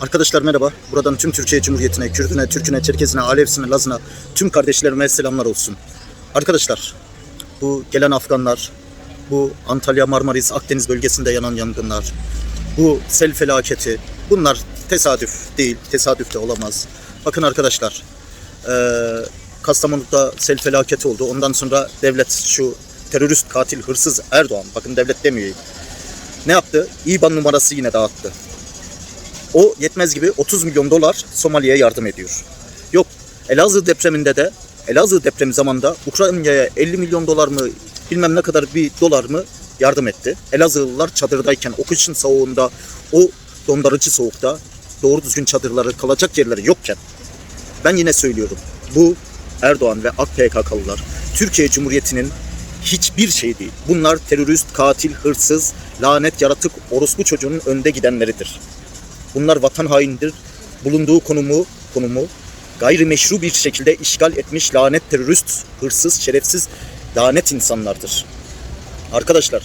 Arkadaşlar merhaba. Buradan tüm Türkiye Cumhuriyeti'ne, Kürdüne, Türküne, Çerkezine, Alevsine, Lazına, tüm kardeşlerime selamlar olsun. Arkadaşlar, bu gelen Afganlar, bu Antalya, Marmaris, Akdeniz bölgesinde yanan yangınlar, bu sel felaketi, bunlar tesadüf değil, tesadüf de olamaz. Bakın arkadaşlar, Kastamonu'da sel felaketi oldu. Ondan sonra devlet şu terörist, katil, hırsız Erdoğan, bakın devlet demiyor. Ne yaptı? İBAN numarası yine dağıttı. O yetmez gibi 30 milyon dolar Somali'ye yardım ediyor. Yok Elazığ depreminde de Elazığ depremi zamanında Ukrayna'ya 50 milyon dolar mı bilmem ne kadar bir dolar mı yardım etti. Elazığlılar çadırdayken o kışın soğuğunda o dondurucu soğukta doğru düzgün çadırları kalacak yerleri yokken ben yine söylüyorum bu Erdoğan ve AKPK'lılar Türkiye Cumhuriyeti'nin hiçbir şey değil. Bunlar terörist, katil, hırsız, lanet, yaratık, orospu çocuğunun önde gidenleridir. Bunlar vatan hainidir. Bulunduğu konumu, konumu gayrimeşru bir şekilde işgal etmiş lanet terörist, hırsız, şerefsiz, lanet insanlardır. Arkadaşlar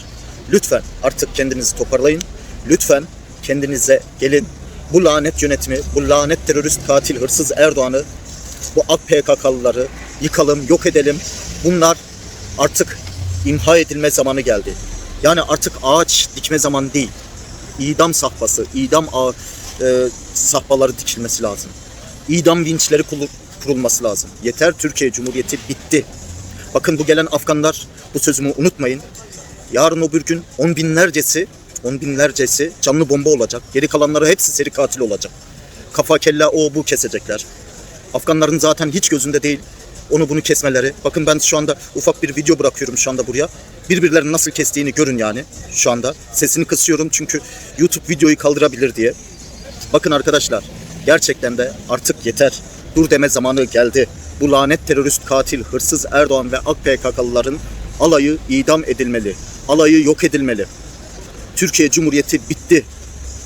lütfen artık kendinizi toparlayın. Lütfen kendinize gelin. Bu lanet yönetimi, bu lanet terörist, katil, hırsız Erdoğan'ı, bu AK PKK'lıları yıkalım, yok edelim. Bunlar artık imha edilme zamanı geldi. Yani artık ağaç dikme zamanı değil idam sahpası, idam ağı, e, sahpaları dikilmesi lazım. İdam vinçleri kurulması lazım. Yeter Türkiye Cumhuriyeti bitti. Bakın bu gelen Afganlar bu sözümü unutmayın. Yarın o bir gün on binlercesi, on binlercesi canlı bomba olacak. Geri kalanları hepsi seri katil olacak. Kafa kella o bu kesecekler. Afganların zaten hiç gözünde değil onu bunu kesmeleri. Bakın ben şu anda ufak bir video bırakıyorum şu anda buraya. Birbirlerini nasıl kestiğini görün yani şu anda. Sesini kısıyorum çünkü YouTube videoyu kaldırabilir diye. Bakın arkadaşlar gerçekten de artık yeter. Dur deme zamanı geldi. Bu lanet terörist katil, hırsız Erdoğan ve AKPK'lıların alayı idam edilmeli. Alayı yok edilmeli. Türkiye Cumhuriyeti bitti.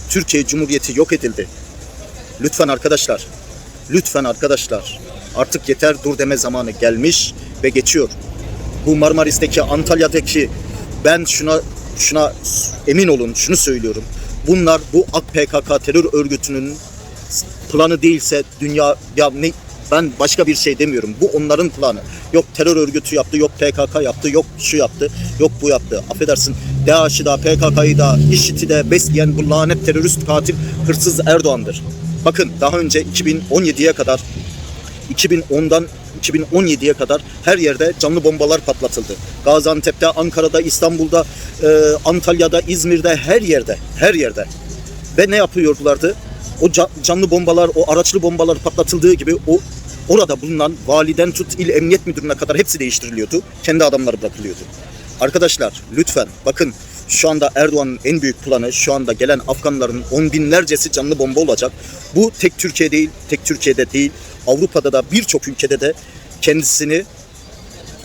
Türkiye Cumhuriyeti yok edildi. Lütfen arkadaşlar, lütfen arkadaşlar artık yeter dur deme zamanı gelmiş ve geçiyor. Bu Marmaris'teki, Antalya'daki ben şuna şuna emin olun şunu söylüyorum. Bunlar bu AKPKK terör örgütünün planı değilse dünya ya ne ben başka bir şey demiyorum. Bu onların planı. Yok terör örgütü yaptı, yok PKK yaptı, yok şu yaptı, yok bu yaptı. Affedersin DAEŞ'i da, PKK'yı da, IŞİD'i de besleyen bu lanet terörist katil hırsız Erdoğan'dır. Bakın daha önce 2017'ye kadar 2010'dan 2017'ye kadar her yerde canlı bombalar patlatıldı. Gaziantep'te, Ankara'da, İstanbul'da, e, Antalya'da, İzmir'de her yerde, her yerde. Ve ne yapıyorlardı? O ca- canlı bombalar, o araçlı bombalar patlatıldığı gibi o orada bulunan validen tut il emniyet müdürüne kadar hepsi değiştiriliyordu. Kendi adamları bırakılıyordu. Arkadaşlar lütfen bakın şu anda Erdoğan'ın en büyük planı şu anda gelen Afganların on binlercesi canlı bomba olacak. Bu tek Türkiye değil, tek Türkiye'de değil. Avrupa'da da birçok ülkede de kendisini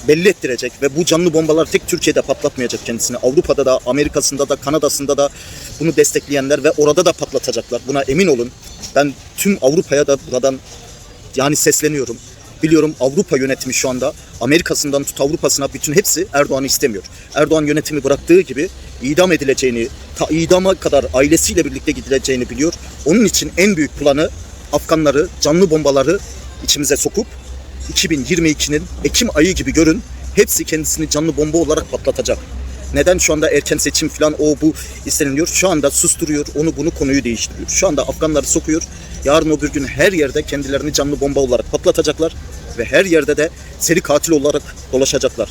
belli ettirecek ve bu canlı bombalar tek Türkiye'de patlatmayacak kendisini. Avrupa'da da, Amerika'sında da, Kanada'sında da bunu destekleyenler ve orada da patlatacaklar. Buna emin olun. Ben tüm Avrupa'ya da buradan yani sesleniyorum. Biliyorum Avrupa yönetimi şu anda Amerika'sından tut Avrupa'sına bütün hepsi Erdoğan'ı istemiyor. Erdoğan yönetimi bıraktığı gibi idam edileceğini, ta idama kadar ailesiyle birlikte gidileceğini biliyor. Onun için en büyük planı Afganları, canlı bombaları içimize sokup 2022'nin Ekim ayı gibi görün hepsi kendisini canlı bomba olarak patlatacak. Neden şu anda erken seçim falan o bu isteniliyor? Şu anda susturuyor, onu bunu konuyu değiştiriyor. Şu anda Afganları sokuyor. Yarın o bir gün her yerde kendilerini canlı bomba olarak patlatacaklar ve her yerde de seri katil olarak dolaşacaklar.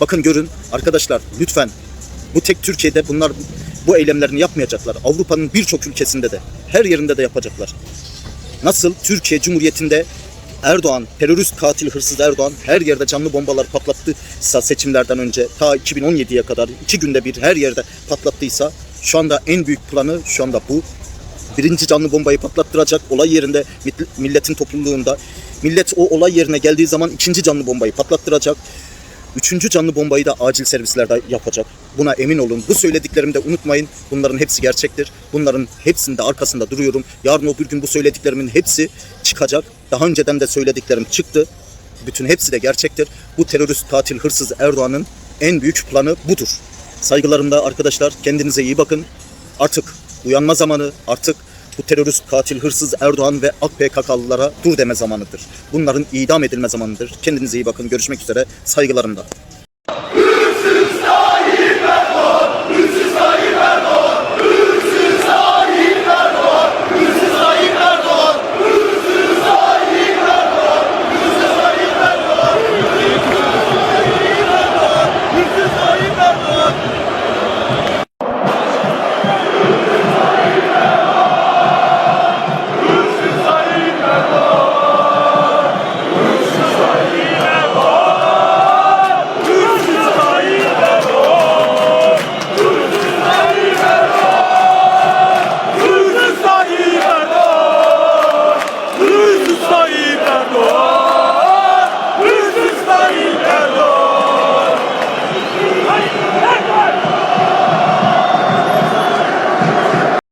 Bakın görün arkadaşlar lütfen bu tek Türkiye'de bunlar bu eylemlerini yapmayacaklar. Avrupa'nın birçok ülkesinde de her yerinde de yapacaklar. Nasıl Türkiye Cumhuriyeti'nde Erdoğan, terörist katil hırsız Erdoğan her yerde canlı bombalar patlattıysa seçimlerden önce ta 2017'ye kadar iki günde bir her yerde patlattıysa şu anda en büyük planı şu anda bu. Birinci canlı bombayı patlattıracak olay yerinde milletin topluluğunda. Millet o olay yerine geldiği zaman ikinci canlı bombayı patlattıracak. Üçüncü canlı bombayı da acil servislerde yapacak. Buna emin olun. Bu söylediklerimi de unutmayın. Bunların hepsi gerçektir. Bunların hepsinde arkasında duruyorum. Yarın o bir gün bu söylediklerimin hepsi çıkacak. Daha önceden de söylediklerim çıktı. Bütün hepsi de gerçektir. Bu terörist katil hırsız Erdoğan'ın en büyük planı budur. Saygılarımda arkadaşlar kendinize iyi bakın. Artık uyanma zamanı, artık Bu terörist, katil, hırsız Erdoğan ve AKPKK'lılara dur deme zamanıdır. Bunların idam edilme zamanıdır. Kendinize iyi bakın. Görüşmek üzere. Saygılarımla.